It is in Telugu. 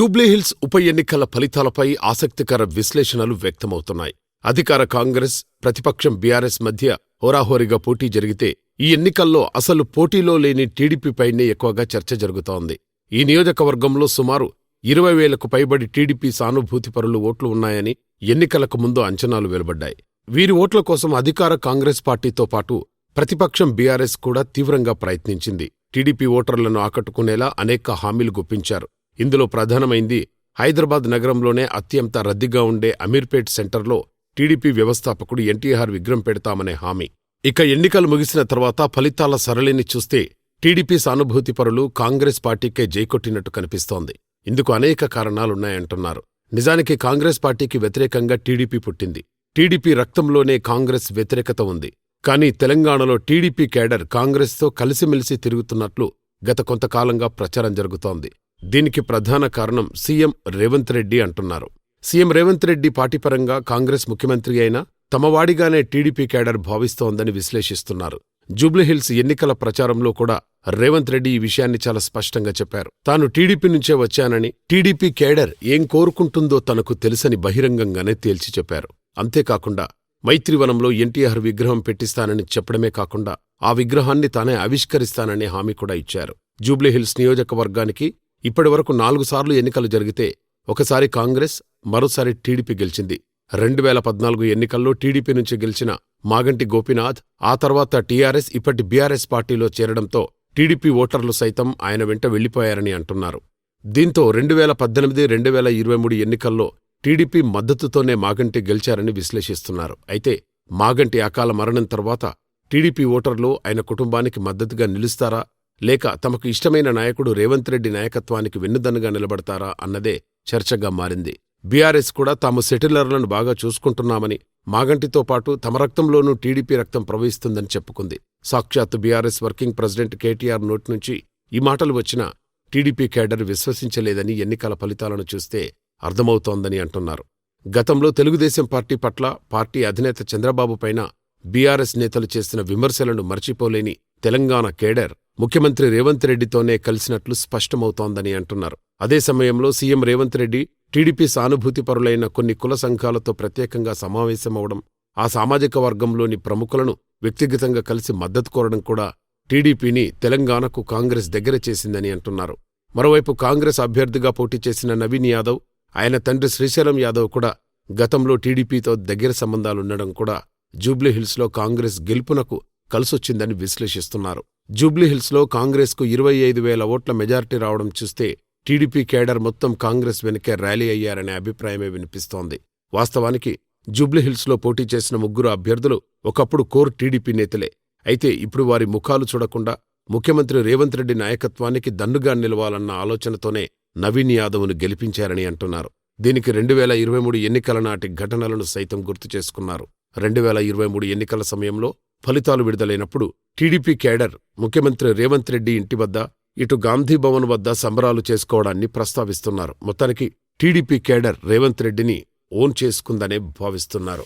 జూబ్లీహిల్స్ ఉప ఎన్నికల ఫలితాలపై ఆసక్తికర విశ్లేషణలు వ్యక్తమవుతున్నాయి. అధికార కాంగ్రెస్ ప్రతిపక్షం బీఆర్ఎస్ మధ్య హోరాహోరీగా పోటీ జరిగితే ఈ ఎన్నికల్లో అసలు పోటీలో లేని టీడీపీపైనే ఎక్కువగా చర్చ జరుగుతోంది. ఈ నియోజకవర్గంలో సుమారు ఇరవై వేలకు పైబడి టీడీపీ సానుభూతిపరులు ఓట్లు ఉన్నాయని ఎన్నికలకు ముందు అంచనాలు వెలువడ్డాయి. వీరి ఓట్ల కోసం అధికార కాంగ్రెస్ పార్టీతో పాటు ప్రతిపక్షం బీఆర్ఎస్ కూడా తీవ్రంగా ప్రయత్నించింది. టీడీపీ ఓటర్లను ఆకట్టుకునేలా అనేక హామీలు గుప్పించారు. ఇందులో ప్రధానమైంది హైదరాబాద్ నగరంలోనే అత్యంత రద్దీగా ఉండే అమీర్పేట్ సెంటర్లో టీడీపీ వ్యవస్థాపకుడు ఎన్టీఆర్ విగ్రహం పెడతామనే హామీ. ఇక ఎన్నికలు ముగిసిన తర్వాత ఫలితాల సరళిని చూస్తే టీడీపీ సానుభూతిపరులు కాంగ్రెస్ పార్టీకే జైకొట్టినట్టు కనిపిస్తోంది. ఇందుకు అనేక కారణాలున్నాయంటున్నారు. నిజానికి కాంగ్రెస్ పార్టీకి వ్యతిరేకంగా టీడీపీ పుట్టింది. టీడీపీ రక్తంలోనే కాంగ్రెస్ వ్యతిరేకత ఉంది. కానీ తెలంగాణలో టీడీపీ కేడర్ కాంగ్రెస్తో కలిసిమెలిసి తిరుగుతున్నట్లు గత కొంతకాలంగా ప్రచారం జరుగుతోంది. దీనికి ప్రధాన కారణం సీఎం రేవంత్ రెడ్డి అంటున్నారు. సీఎం రేవంత్ రెడ్డి పార్టీపరంగా కాంగ్రెస్ ముఖ్యమంత్రి అయినా తమవాడిగానే టీడీపీ కేడర్ భావిస్తోందని విశ్లేషిస్తున్నారు. జూబ్లీహిల్స్ ఎన్నికల ప్రచారంలో కూడా రేవంత్ రెడ్డి ఈ విషయాన్ని చాలా స్పష్టంగా చెప్పారు. తాను టీడీపీ నుంచే వచ్చానని టీడీపీ కేడర్ ఏం కోరుకుంటుందో తనకు తెలుసని బహిరంగంగానే తేల్చి చెప్పారు. అంతేకాకుండా మైత్రివనంలో ఎన్టీఆర్ విగ్రహం పెట్టిస్తానని చెప్పడమే కాకుండా ఆ విగ్రహాన్ని తానే ఆవిష్కరిస్తాననే హామీ కూడా ఇచ్చారు. జూబ్లీహిల్స్ నియోజకవర్గానికి ఇప్పటివరకు నాలుగు సార్లు ఎన్నికలు జరిగితే ఒకసారి కాంగ్రెస్ మరోసారి టీడీపీ గెలిచింది. రెండు వేల పద్నాలుగు ఎన్నికల్లో టీడీపీ నుంచి గెలిచిన మాగంటి గోపీనాథ్ ఆ తర్వాత టీఆర్ఎస్ ఇప్పటి బీఆర్ఎస్ పార్టీలో చేరడంతో టీడీపీ ఓటర్లు సైతం ఆయన వెంట వెళ్ళిపోయారని అంటున్నారు. దీంతో రెండు వేల పద్దెనిమిది రెండు వేల ఇరవై మూడు ఎన్నికల్లో టీడీపీ మద్దతుతోనే మాగంటి గెలిచారని విశ్లేషిస్తున్నారు. అయితే మాగంటి అకాల మరణం తర్వాత టీడీపీ ఓటర్లు ఆయన కుటుంబానికి మద్దతుగా నిలుస్తారా? లేక తమకు ఇష్టమైన నాయకుడు రేవంత్ రెడ్డి నాయకత్వానికి వెన్నుదన్నుగా నిలబడతారా అన్నదే చర్చగా మారింది. బీఆర్ఎస్ కూడా తాము సెటిలర్లను బాగా చూసుకుంటున్నామని మాగంటితో పాటు తమ రక్తంలోనూ టీడీపీ రక్తం ప్రవహిస్తుందని చెప్పుకుంది. సాక్షాత్తు బీఆర్ఎస్ వర్కింగ్ ప్రెసిడెంట్ కేటీఆర్ నోటి నుంచి ఈ మాటలు వచ్చినా టీడీపీ కేడర్ విశ్వసించలేదని ఎన్నికల ఫలితాలను చూస్తే అర్థమవుతోందని అంటున్నారు. గతంలో తెలుగుదేశం పార్టీ పట్ల పార్టీ అధినేత చంద్రబాబు పైన బీఆర్ఎస్ నేతలు చేసిన విమర్శలను మర్చిపోలేని తెలంగాణ కేడర్ ముఖ్యమంత్రి రేవంత్ రెడ్డితోనే కలిసినట్లు స్పష్టమవుతోందని అంటున్నారు. అదే సమయంలో సీఎం రేవంత్ రెడ్డి టీడీపీ సానుభూతిపరులైన కొన్ని కుల సంఘాలతో ప్రత్యేకంగా సమావేశమవడం ఆ సామాజిక వర్గంలోని ప్రముఖులను వ్యక్తిగతంగా కలిసి మద్దతు కోరడం కూడా టీడీపీని తెలంగాణకు కాంగ్రెస్ దగ్గర చేసిందని అంటున్నారు. మరోవైపు కాంగ్రెస్ అభ్యర్థిగా పోటీ చేసిన నవీన్ యాదవ్ ఆయన తండ్రి శ్రీశైలం యాదవ్ కూడా గతంలో టీడీపీతో దగ్గర సంబంధాలుండడం కూడా జూబ్లీహిల్స్లో కాంగ్రెస్ గెలుపునకు కలిసొచ్చిందని విశ్లేషిస్తున్నారు. జూబ్లీహిల్స్లో కాంగ్రెస్కు ఇరవై ఐదు వేల ఓట్ల మెజార్టీ రావడం చూస్తే టీడీపీ కేడర్ మొత్తం కాంగ్రెస్ వెనుకే ర్యాలీ అయ్యారనే అభిప్రాయమే వినిపిస్తోంది. వాస్తవానికి జూబ్లీహిల్స్లో పోటీ చేసిన ముగ్గురు అభ్యర్థులు ఒకప్పుడు కోర్ టీడీపీ నేతలే. అయితే ఇప్పుడు వారి ముఖాలు చూడకుండా ముఖ్యమంత్రి రేవంత్ రెడ్డి నాయకత్వానికి దన్నుగా నిలవాలన్న ఆలోచనతోనే నవీన్ యాదవ్ను గెలిపించారని అంటున్నారు. దీనికి రెండు వేల ఇరవై మూడు ఎన్నికల నాటి ఘటనలను సైతం గుర్తు చేసుకున్నారు. రెండు వేల ఇరవై మూడు ఎన్నికల సమయంలో ఫలితాలు విడుదలైనప్పుడు టీడీపీ కేడర్ ముఖ్యమంత్రి రేవంత్ రెడ్డి ఇంటి వద్ద ఇటు గాంధీభవన్ వద్ద సంబరాలు చేసుకోవడాన్ని ప్రస్తావిస్తున్నారు. మొత్తానికి టీడీపీ కేడర్ రేవంత్ రెడ్డిని ఓన్ చేసుకుందనే భావిస్తున్నారు.